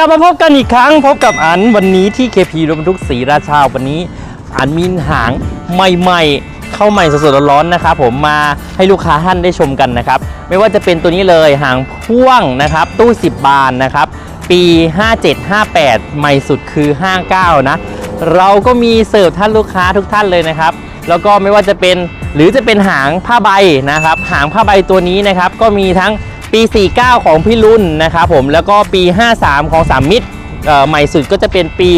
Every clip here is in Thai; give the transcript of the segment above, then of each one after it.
กลับมาพบกันอีกครั้ง พบกับอันวันนี้ที่ KP รถบรรทุกสีราชาวันนี้ อันมีหางใหม่ๆ เข้าใหม่สดๆร้อนๆนะครับผมมาให้ลูกค้าท่านได้ชมกันนะครับ ไม่ว่าจะเป็นตัวนี้เลยหางพ่วงนะครับ ตู้ 10 บานนะครับ ปี 5758 ใหม่สุดคือ 59 นะ เราก็มีเสิร์ฟท่านลูกค้าทุกท่านเลยนะครับ แล้วก็ไม่ว่าจะเป็นหรือจะเป็นหางผ้าใบนะครับ หางผ้าใบตัวนี้นะครับ ก็มีทั้ง ปี 49 ของพี่รุ่นนะครับผมแล้วก็ปี 53 ของสามมิตรใหม่สุดก็จะเป็นปี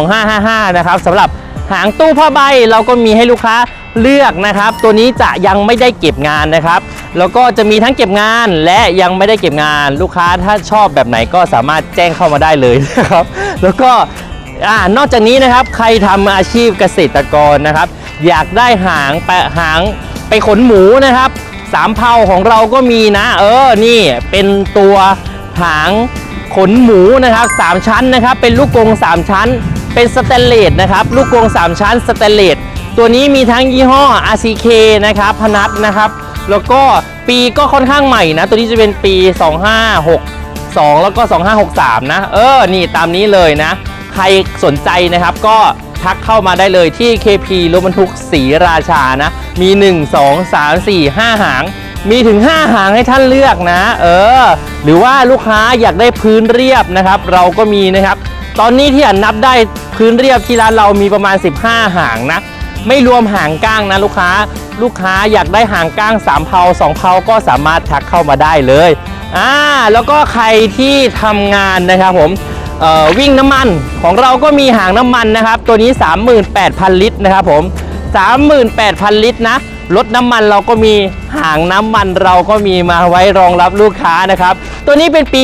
2555 นะครับสำหรับหางตู้ผ้าใบเราก็มีให้ลูกค้าเลือกนะครับ ตัวนี้จะยังไม่ได้เก็บงานนะครับ แล้วก็จะมีทั้งเก็บงานและยังไม่ได้เก็บงานลูกค้าถ้าชอบแบบไหนก็สามารถแจ้งเข้ามาได้เลยนะครับแล้วก็นอกจากนี้นะครับใครทำอาชีพเกษตรกรนะครับ อยากได้หางไปหางไปขนหมูนะครับ สามเผาของเราก็มีนะ เออนี่เป็นตัวหางขนหมูนะครับสามชั้นนะครับ เป็นลูกกรงสามชั้น เป็นสแตนเลสนะครับ ลูกกรงสามชั้นสแตนเลสตัวนี้มีทั้งยี่ห้อ RCK นะครับพนัทนะครับ แล้วก็ปีก็ค่อนข้างใหม่นะ ตัวนี้จะเป็นปี 256 2 แล้วก็ 2563 นะ เออ นี่ตามนี้เลยนะ ใครสนใจนะครับก็ ทักเข้ามาได้เลยที่ KP รถบรรทุกสีราชานะ มี 1 2 3 4 5 หาง มีถึง 5 หางให้ท่านเลือกนะ เออ หรือว่าลูกค้าอยากได้พื้นเรียบนะครับ เราก็มีนะครับ ตอนนี้ที่อันนับได้พื้นเรียบที่ร้านเรามีประมาณ 15 หางนะไม่รวมหางก้างนะลูกค้า ลูกค้าอยากได้หางก้าง3เพา2เพาก็สามารถทักเข้ามาได้เลย อ่า แล้วก็ใครที่ทำงานนะครับผม วิ่งน้ำมันของเราก็มีหางน้ำมันนะครับ ตัวนี้ 38,000 ลิตรนะครับผม 38,000 ลิตรนะรถน้ำมันเราก็มีหางน้ำมันเราก็มีมาไว้รองรับลูกค้านะครับ ตัวนี้เป็นปี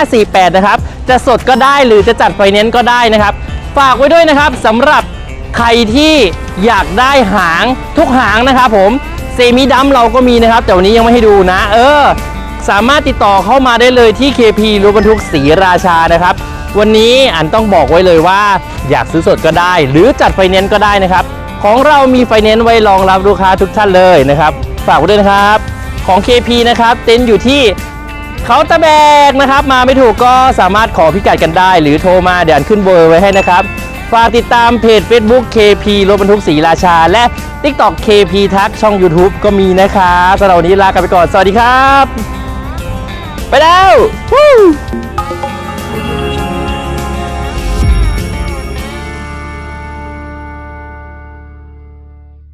2548 นะครับ จะสดก็ได้หรือจะจัดไฟแนนซ์ก็ได้นะครับ ฝากไว้ด้วยนะครับสำหรับใครที่อยากได้หางทุกหางนะครับผมเซมิดัมเราก็มีนะครับ แต่วันนี้ยังไม่ให้ดูนะ เออ สามารถติดต่อเข้ามาได้เลยที่ KP รถบรรทุกสีราชานะครับ วันนี้อันต้องบอกไว้เลยว่า อยากซื้อสดก็ได้ หรือจัดไฟแนนซ์ก็ได้นะครับ ของเรามีไฟแนนซ์ไว้รองรับลูกค้าทุกท่านเลยนะครับ ฝากไว้ด้วยนะครับ ของ KP นะครับเต็นท์อยู่ที่เขาตะแบกนะครับ มาไม่ถูกก็สามารถขอพิกัดกันได้ หรือโทรมาเดี๋ยวอันขึ้นเบอร์ไว้ให้นะครับ ฝากติดตามเพจ Facebook KP รถบรรทุกศรีราชา และ TikTok KP ทักช่อง YouTube ก็มีนะครับสำหรับวันนี้ลากันไปก่อน สวัสดีครับ ไปแล้ว Woo!